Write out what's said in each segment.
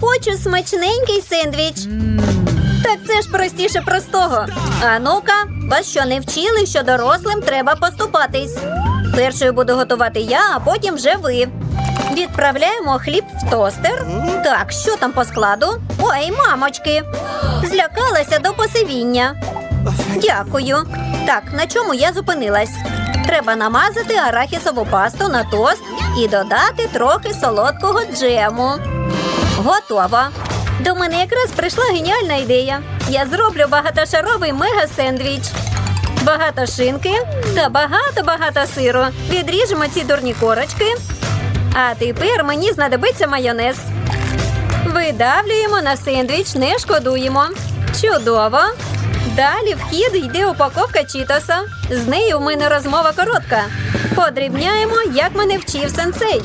Хочу смачненький сендвіч. Так це ж простіше простого. А ну-ка, вас що не вчили, що дорослим треба поступатись. Першою буду готувати я, а потім вже ви. Відправляємо хліб в тостер. Так, що там по складу? Ой, мамочки. Злякалася до посивіння. Дякую. Так, на чому я зупинилась? Треба намазати арахісову пасту на тост і додати трохи солодкого джему. Готово. До мене якраз прийшла геніальна ідея. Я зроблю багатошаровий мега-сендвіч. Багато шинки та багато-багато сиру. Відріжемо ці дурні корочки. А тепер мені знадобиться майонез. Видавлюємо на сендвіч, не шкодуємо. Чудово. Далі в хід йде упаковка чітоса. З нею в мене розмова коротка. Подрібняємо, як мене вчив сенсей.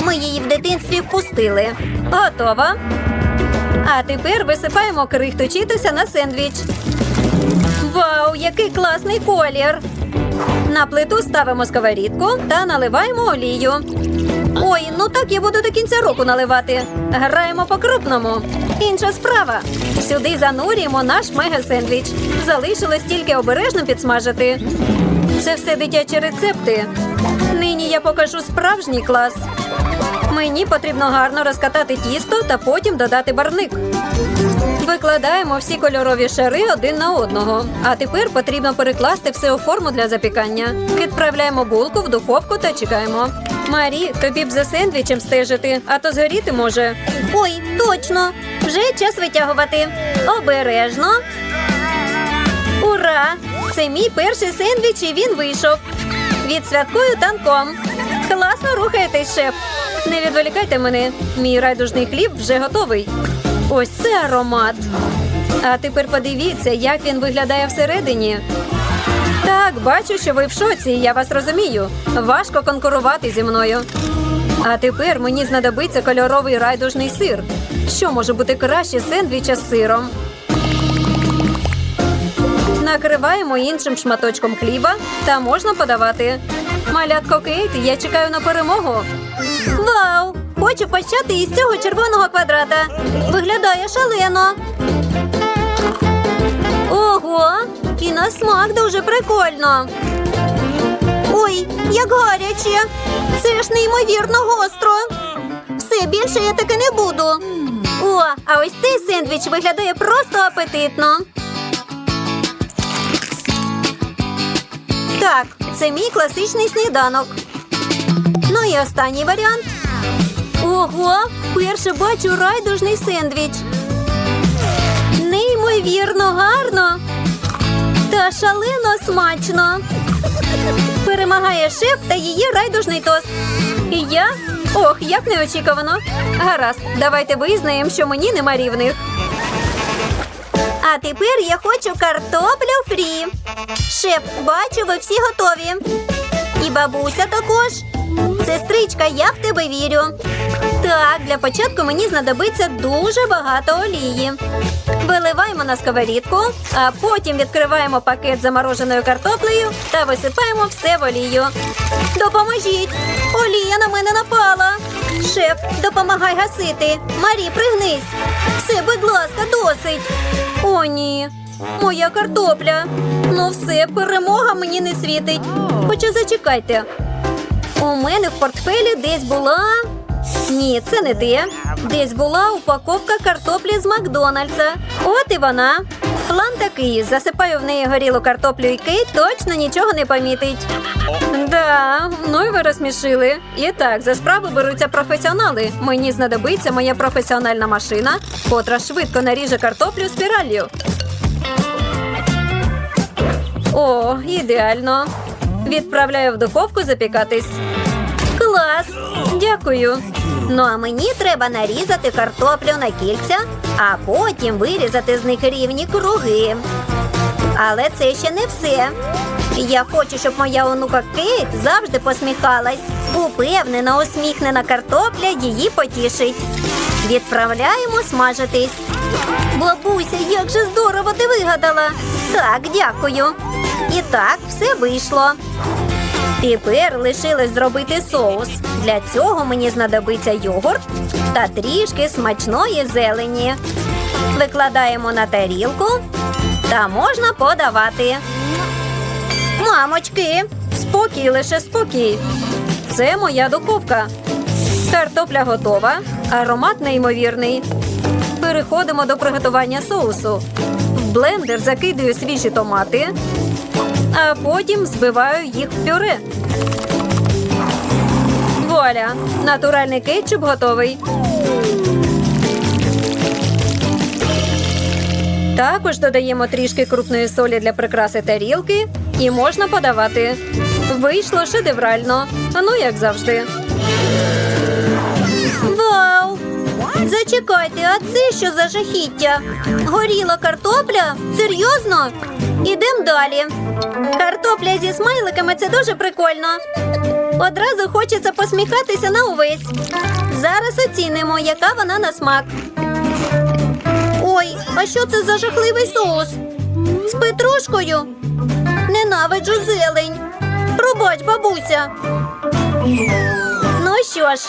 Ми її в дитинстві впустили. Готово. А тепер висипаємо крихту на сендвіч. Вау, який класний колір! На плиту ставимо сковорідку та наливаємо олію. Ой, ну так я буду до кінця року наливати. Граємо по-крупному. Інша справа. Сюди занурюємо наш мега-сендвіч. Залишилось тільки обережно підсмажити. Це все дитячі рецепти. Нині я покажу справжній клас. Мені потрібно гарно розкатати тісто та потім додати барник. Викладаємо всі кольорові шари один на одного. А тепер потрібно перекласти все у форму для запікання. Відправляємо булку в духовку та чекаємо. Марі, тобі б за сендвічем стежити, а то згоріти може. Ой, точно! Вже час витягувати. Обережно. Ура! Це мій перший сендвіч, і він вийшов. Відсвяткую танком. Класно рухаєтесь, шеф. Не відволікайте мене. Мій райдужний хліб вже готовий. Ось це аромат. А тепер подивіться, як він виглядає всередині. Так, бачу, що ви в шоці, я вас розумію. Важко конкурувати зі мною. А тепер мені знадобиться кольоровий райдужний сир. Що може бути краще сендвіча з сиром? Накриваємо іншим шматочком хліба та можна подавати. Малятко Кейт, я чекаю на перемогу. Вау! Хочу почати із цього червоного квадрата. Виглядає шалено. Ого! І на смак дуже прикольно. Ой, як гаряче! Це ж неймовірно гостро. Все більше я таки не буду. О, а ось цей сендвіч виглядає просто апетитно. Так, це мій класичний сніданок. І останній варіант. Ого, вперше бачу райдужний сендвіч. Неймовірно гарно та шалено смачно. Перемагає шеф та її райдужний тост. І я? Ох, як неочікувано. Гаразд, давайте визнаємо, що мені нема рівних. А тепер я хочу картоплю фрі. Шеф, бачу, ви всі готові. І бабуся також. Сестричка, я в тебе вірю. Так, для початку мені знадобиться дуже багато олії. Виливаємо на сковорідку, а потім відкриваємо пакет замороженою картоплею та висипаємо все в олію. Допоможіть! Олія на мене напала. Шеф, допомагай гасити. Марі, пригнись. Все, будь ласка, досить. О, ні. Моя картопля. Ну все, перемога мені не світить. Хоча зачекайте. У мене в портфелі десь була. Ні, це не те. Десь була упаковка картоплі з Макдональдса. От і вона. План такий: засипаю в неї горілу картоплю і Кейт точно нічого не помітить. Да, ну і ви розсмішили. І так, за справу беруться професіонали. Мені знадобиться моя професіональна машина, котра швидко наріже картоплю спіраллю. О, ідеально. Відправляю в духовку запікатись. Клас! Дякую. Ну а мені треба нарізати картоплю на кільця, а потім вирізати з них рівні круги. Але це ще не все. Я хочу, щоб моя онука Кейт завжди посміхалась. Упевнена, усміхнена картопля її потішить. Відправляємо смажитись. Бабуся, як же здорово ти вигадала. Так, дякую. І так, все вийшло. Тепер лишилось зробити соус. Для цього мені знадобиться йогурт, та трішки смачної зелені. Викладаємо на тарілку та можна подавати. Мамочки, спокій, лише спокій. Це моя духовка. Картопля готова, аромат неймовірний. Переходимо до приготування соусу. Блендер закидаю свіжі томати, а потім збиваю їх в пюре. Вуаля! Натуральний кетчуп готовий. Також додаємо трішки крупної солі для прикраси тарілки і можна подавати. Вийшло шедеврально. Ну, як завжди. Вау! Зачекайте, а це що за жахіття? Горіла картопля? Серйозно? Ідемо далі. Картопля зі смайликами це дуже прикольно. Одразу хочеться посміхатися на увесь. Зараз оцінимо, яка вона на смак. Ой, а що це за жахливий соус? З петрушкою? Ненавиджу зелень. Пробач, бабуся. Що ж,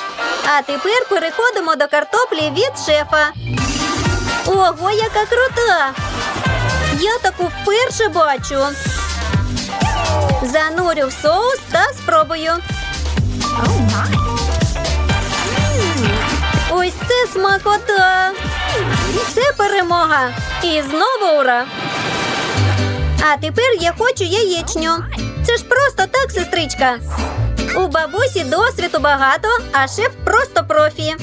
а тепер переходимо до картоплі від шефа. Ого, яка крута! Я таку вперше бачу. Занурю в соус та спробую. Ось це смакота. Це перемога. І знову ура. А тепер я хочу яєчню. Це ж просто так, сестричка. У бабусі досвіду багато, а шеф просто профі.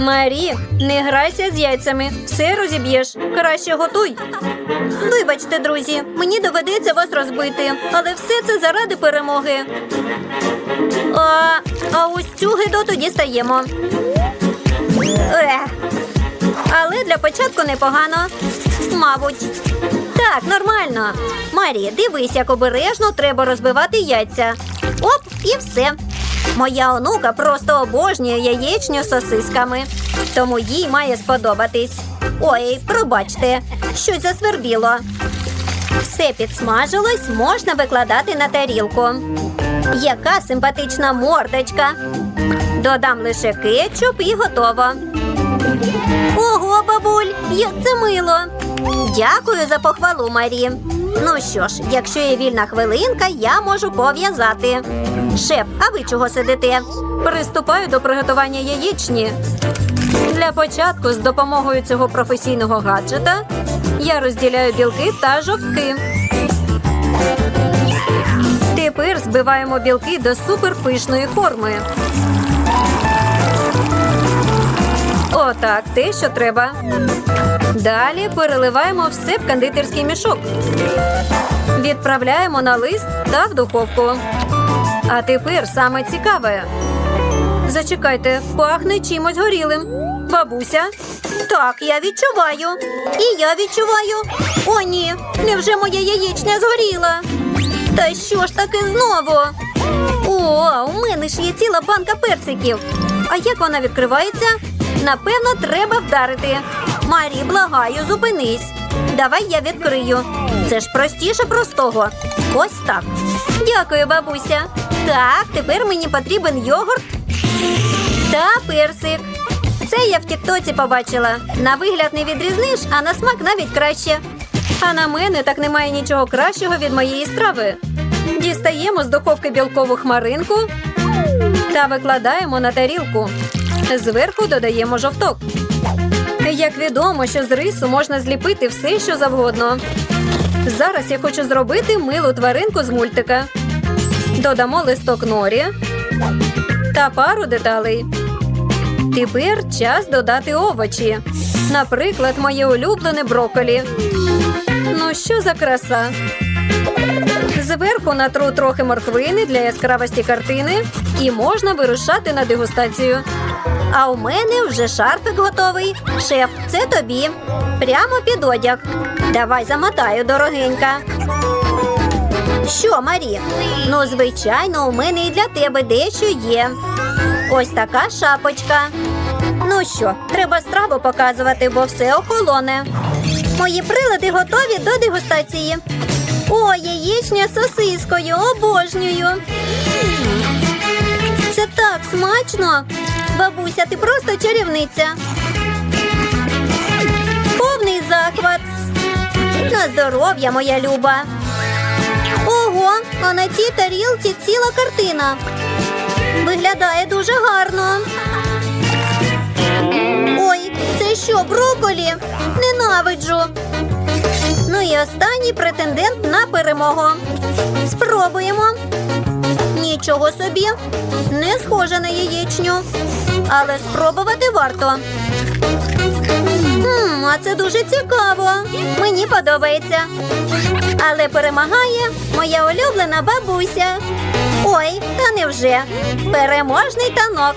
Марі, не грайся з яйцями, все розіб'єш. Краще готуй. Вибачте, друзі, мені доведеться вас розбити, але все це заради перемоги. А, а ось цю гидоту дістаємо. Ех. Але для початку непогано. Мабуть. Так, нормально. Марі, дивись, як обережно треба розбивати яйця. Оп, і все. Моя онука просто обожнює яєчню з сосисками, тому їй має сподобатись. Ой, пробачте, щось засвербіло. Все підсмажилось, можна викладати на тарілку. Яка симпатична мордочка. Додам лише кетчуп і готово. Ого, бабуль, як це мило. Дякую за похвалу, Марі. Ну що ж, якщо є вільна хвилинка, я можу пов'язати. Шеф, а ви чого сидите? Приступаю до приготування яєчні. Для початку, з допомогою цього професійного гаджета, я розділяю білки та жовтки. Тепер збиваємо білки до суперпишної форми. Отак, те, що треба. Далі переливаємо все в кондитерський мішок. Відправляємо на лист та в духовку. А тепер саме цікаве. Зачекайте, пахне чимось горілим. Бабуся. Так, я відчуваю. І я відчуваю. О, ні, невже моя яєчня згоріла? Та що ж таке знову? О, у мене ж є ціла банка персиків. А як вона відкривається? Напевно, треба вдарити. Марі, благаю, зупинись. Давай я відкрию. Це ж простіше простого. Ось так. Дякую, бабуся. Так, тепер мені потрібен йогурт та персик. Це я в тіктоці побачила. На вигляд не відрізниш, а на смак навіть краще. А на мене так немає нічого кращого від моєї страви. Дістаємо з духовки білкову хмаринку та викладаємо на тарілку. Зверху додаємо жовток. Як відомо, що з рису можна зліпити все, що завгодно. Зараз я хочу зробити милу тваринку з мультика. Додамо листок норі та пару деталей. Тепер час додати овочі. Наприклад, моє улюблене брокколі. Ну, що за краса? Зверху натру трохи морквини для яскравості картини і можна вирушати на дегустацію. А у мене вже шарфик готовий. Шеф, це тобі. Прямо під одяг. Давай замотаю, дорогенька. Що, Марі? Ну, звичайно, у мене і для тебе дещо є. Ось така шапочка. Ну що, треба страву показувати, бо все охолоне. Мої прилади готові до дегустації. О, яєчня з сосискою, обожнюю. Це так смачно. Бабуся, ти просто чарівниця. Повний захват. На здоров'я, моя люба. Ого, а на цій тарілці ціла картина. Виглядає дуже гарно. Ой, це що, броколі? Ненавиджу. Ну і останній претендент на перемогу. Спробуємо. Нічого собі. Не схоже на яєчню. Але спробувати варто. Хм, а це дуже цікаво. Мені подобається. Але перемагає моя улюблена бабуся. Ой, та невже? Переможний танок.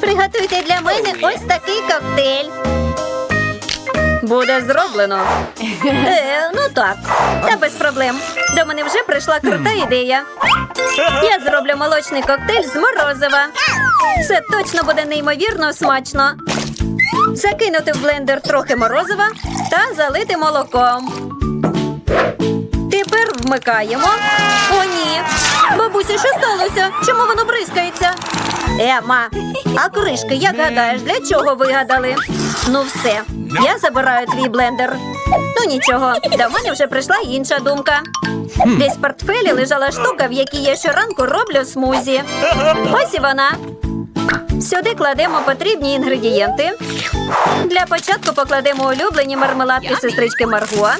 Приготуйте для мене ось такий коктейль. Буде зроблено. Е, ну так, та без проблем. До мене вже прийшла крута ідея. Я зроблю молочний коктейль з морозива. Це точно буде неймовірно смачно. Закинути в блендер трохи морозива та залити молоком. Тепер вмикаємо. О, ні. Бабуся, що сталося? Чому воно бризкається? Ема, а кришки, як гадаєш, для чого вигадали? Ну все, я забираю твій блендер. Ну нічого, до мене вже прийшла інша думка. Десь в портфелі лежала штука, в якій я щоранку роблю смузі. Ось і вона. Сюди кладемо потрібні інгредієнти. Для початку покладемо улюблені мармеладки сестрички Марго.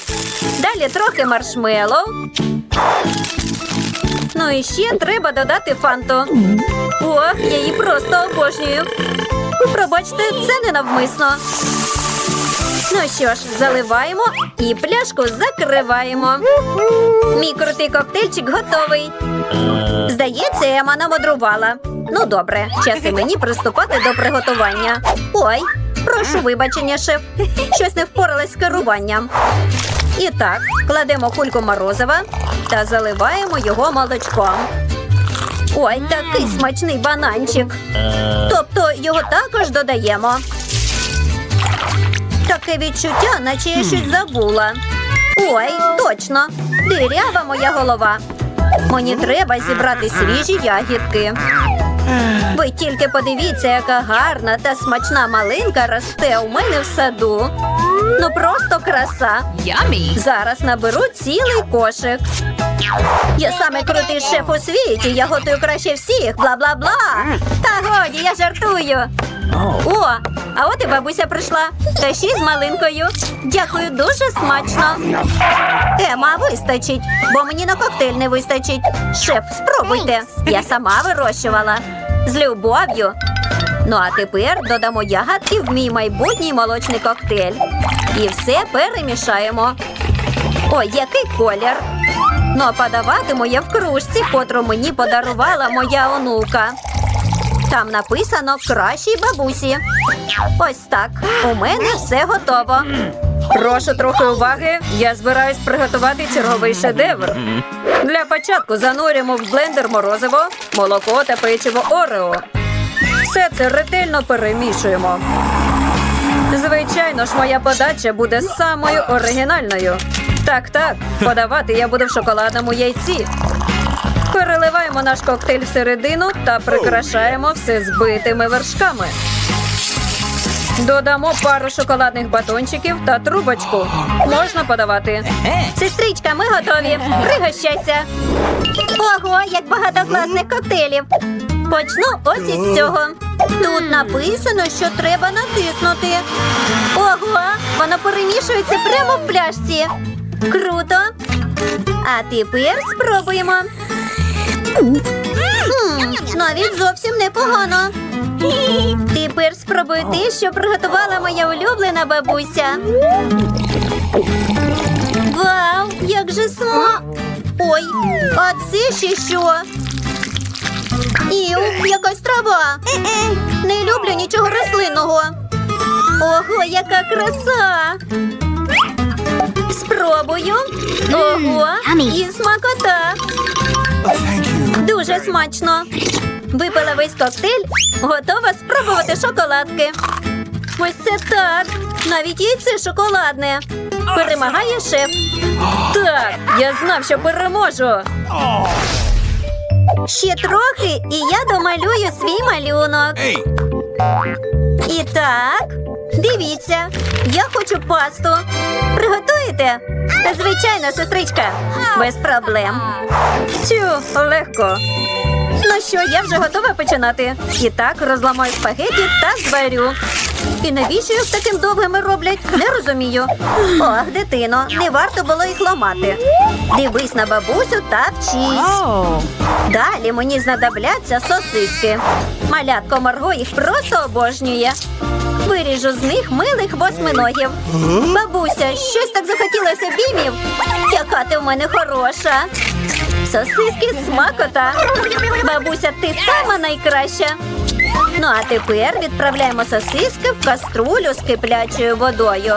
Далі трохи маршмеллоу. Ну і ще треба додати фанту. Ох, я її просто обожнюю. Пробачте, це ненавмисно. Ну що ж, заливаємо і пляшку закриваємо. Мій крутий коктейльчик готовий. Здається, Ема намудрувала. Ну добре, час і мені приступати до приготування. Ой, прошу вибачення, шеф. Щось не впоралась з керуванням. І так, кладемо кульку морозива та заливаємо його молочком. Ой, такий смачний бананчик. Тобто його також додаємо. Таке відчуття, наче я щось забула. Ой, точно, дирява моя голова. Мені треба зібрати свіжі ягідки. Ви тільки подивіться, яка гарна та смачна малинка росте у мене в саду. Ну просто краса. Зараз наберу цілий кошик. Я саме крутий шеф у світі, я готую краще всіх, бла-бла-бла. Та годі, я жартую. О, а от і бабуся прийшла. Та ще й з малинкою. Дякую, дуже смачно. Ема, вистачить, бо мені на коктейль не вистачить. Шеф, спробуйте. Я сама вирощувала. З любов'ю. Ну а тепер додамо ягодки в мій майбутній молочний коктейль. І все перемішаємо. Ой, який колір. Ну, а подаватиму я в кружці, котру мені подарувала моя онука. Там написано кращій бабусі. Ось так. У мене все готово. Прошу трохи уваги. Я збираюсь приготувати черговий шедевр. Для початку занурюємо в блендер морозиво, молоко та печиво Орео. Все це ретельно перемішуємо. Звичайно ж, моя подача буде самою оригінальною. Так, так, подавати я буду в шоколадному яйці. Переливаємо наш коктейль всередину та прикрашаємо все збитими вершками. Додамо пару шоколадних батончиків та трубочку. Можна подавати. Сестричка, ми готові. Пригощайся. Ого, як багато класних коктейлів. Почну ось із цього. Тут написано, що треба натиснути. Ого, воно перемішується прямо в пляшці. Круто. А тепер спробуємо. М, навіть зовсім непогано. Тепер спробую те, що приготувала моя улюблена бабуся. Вау, як же сма! Ой, а це ще що? Іу, якась трава. Не люблю нічого рослинного. Ого, яка краса! Спробую. Ого, і смакота. Дуже смачно. Випила весь коктейль, готова спробувати шоколадки. Ось це так. Навіть яйце шоколадне. Перемагає шеф. Так, я знав, що переможу. Ще трохи, і я домалюю свій малюнок. І так, дивіться, я хочу пасту. Приготуєте? Звичайно, сестричка. Без проблем. Тю, легко. Ну що, я вже готова починати. І так розламаю спагеті та зварю. І навіщо їх таким довгими роблять? Не розумію. Ох, дитино, не варто було їх ламати. Дивись на бабусю та вчись. Далі мені знадобляться сосиски. Малятко Марго їх просто обожнює. Виріжу з них милих восьминогів. Бабуся, щось так захотілося бімів. Яка ти в мене хороша. Сосиски смакота. Бабуся, ти сама найкраща. Ну а тепер відправляємо сосиски в каструлю з киплячою водою.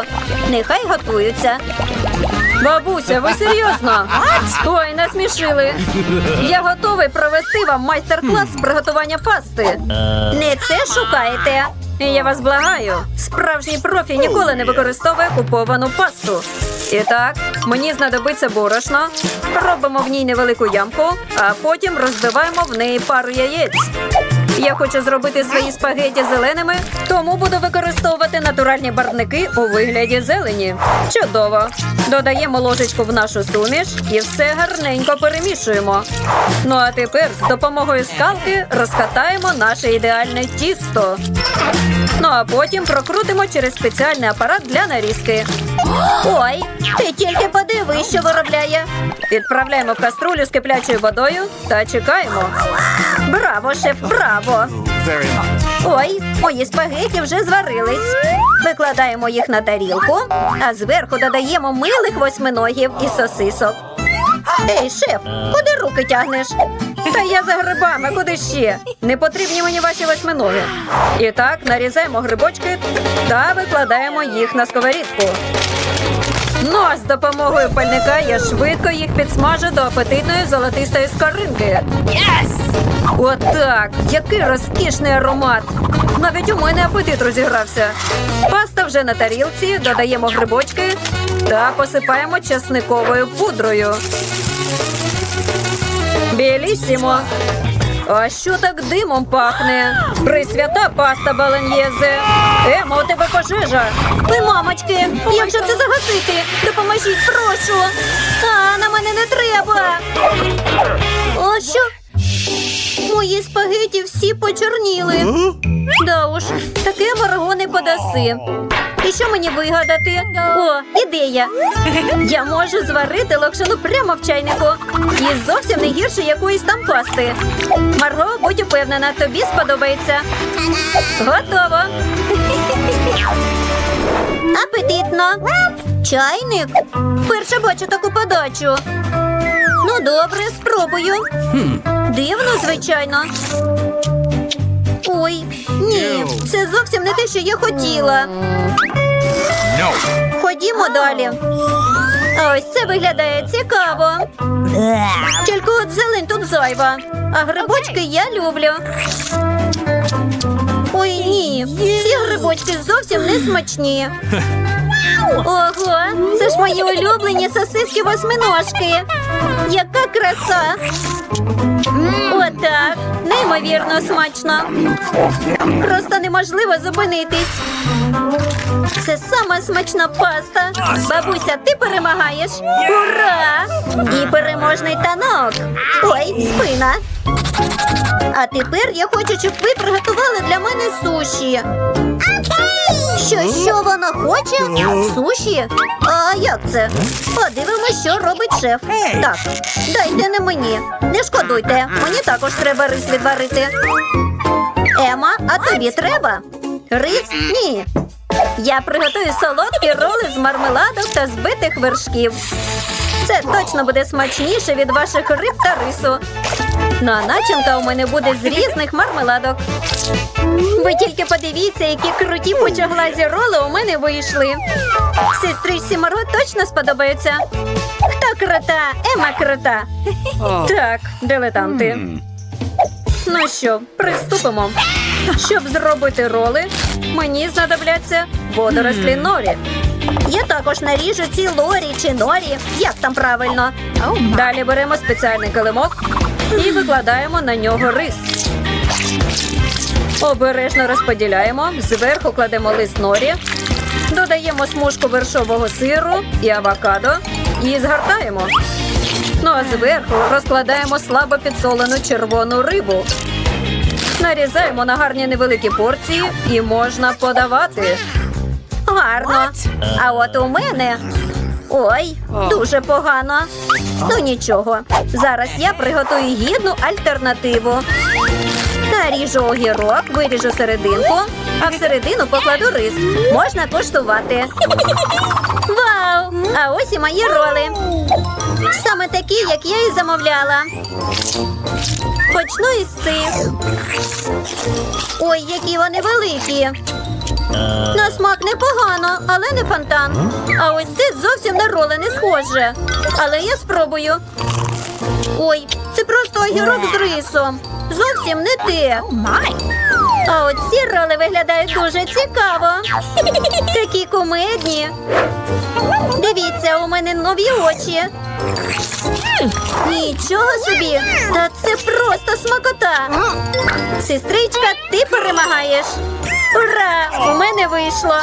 Нехай готуються. Бабуся, ви серйозно? Ой, насмішили. Я готовий провести вам майстер-клас з приготування пасти. Не це шукаєте. Я вас благаю. Справжній профі ніколи не використовує куповану пасту. І так, мені знадобиться борошно. Робимо в ній невелику ямку, а потім розбиваємо в неї пару яєць. Я хочу зробити свої спагеті зеленими, тому буду використовувати натуральні барвники у вигляді зелені. Чудово! Додаємо ложечку в нашу суміш і все гарненько перемішуємо. Ну а тепер з допомогою скалки розкатаємо наше ідеальне тісто. Ну а потім прокрутимо через спеціальний апарат для нарізки. Ой, ти тільки подивись, що виробляє. Відправляємо в каструлю з киплячою водою та чекаємо. Браво, шеф, браво! Ой, мої спагеті вже зварились. Викладаємо їх на тарілку, а зверху додаємо милих восьминогів і сосисок. Ей, шеф, куди руки тягнеш? Та я за грибами, куди ще? Не потрібні мені ваші восьминоги. І так нарізаємо грибочки та викладаємо їх на сковорідку. Ну а з допомогою пальника я швидко їх підсмажу до апетитної золотистої скоринки. Отак! Який розкішний аромат! Навіть у мене апетит розігрався. Паста вже на тарілці, додаємо грибочки та посипаємо часниковою пудрою. Білісімо. А що так димом пахне? Присвята паста баланьєзе. Емо, у тебе пожежа. Ви, мамочки, як же це загасити? Допоможіть, прошу. А, на мене не треба. О, що? Мої спагеті всі почорніли. Да уж, таке Марго не подаси. І що мені вигадати? О, ідея! Я можу зварити локшину прямо в чайнику. І зовсім не гірше якоїсь там пасти. Марго, будь упевнена, тобі сподобається. Готово. Апетитно. Чайник. Перше бачу таку подачу. Ну, добре, спробую. Дивно, звичайно. Ой, ні, це зовсім не те, що я хотіла. Ходімо далі. Ось це виглядає цікаво. Тільки от зелень тут зайва. А грибочки я люблю. Ой, ні, ці грибочки зовсім не смачні. Ого, це ж мої улюблені сосиски восьминожки. Яка краса! Отак, неймовірно смачно. Просто неможливо зупинитись. Це сама смачна паста. Бабуся, ти перемагаєш. Ура! І переможний танок. Ой, спина. А тепер я хочу, щоб ви приготували для мене суші. Що, що вона хоче? Суші? А як це? Подивимось, що робить шеф. Так, дайте не мені. Не шкодуйте, мені також треба рис відварити. Ема, а тобі треба? Рис? Ні. Я приготую солодкі роли з мармеладок та збитих вершків. Це точно буде смачніше від ваших риб та рису. Ну а начинка у мене буде з різних мармеладок. Ви тільки подивіться, які круті пучоглазі роли у мене вийшли. Сестричці Марго точно сподобаються. Хто крута? Ема крута. Так, дилетанти. Ну що, приступимо. Щоб зробити роли, мені знадобляться водорослі норі. Я також наріжу ці лорі чи норі, як там правильно. Далі беремо спеціальний килимок і викладаємо на нього рис. Обережно розподіляємо, зверху кладемо лист норі, додаємо смужку вершового сиру і авокадо і згортаємо. Ну а зверху розкладаємо слабо підсолену червону рибу. Нарізаємо на гарні невеликі порції і можна подавати. Гарно. А от у мене. Ой, дуже погано. Ну нічого. Зараз я приготую гідну альтернативу. Наріжу огірок, виріжу серединку, а всередину покладу рис. Можна коштувати. Вау! А ось і мої роли. Саме такі, як я і замовляла. Почну із цих. Ой, які вони великі. На смак непогано, але не фонтан. А ось це зовсім на роли не схоже. Але я спробую. Ой, це просто огірок з рисом. Зовсім не те. А от ці роли виглядають дуже цікаво. Такі кумедні. Дивіться, у мене нові очі. Нічого собі! Та це просто смакота. Сестричка, ти перемагаєш. Ура! У мене вийшло.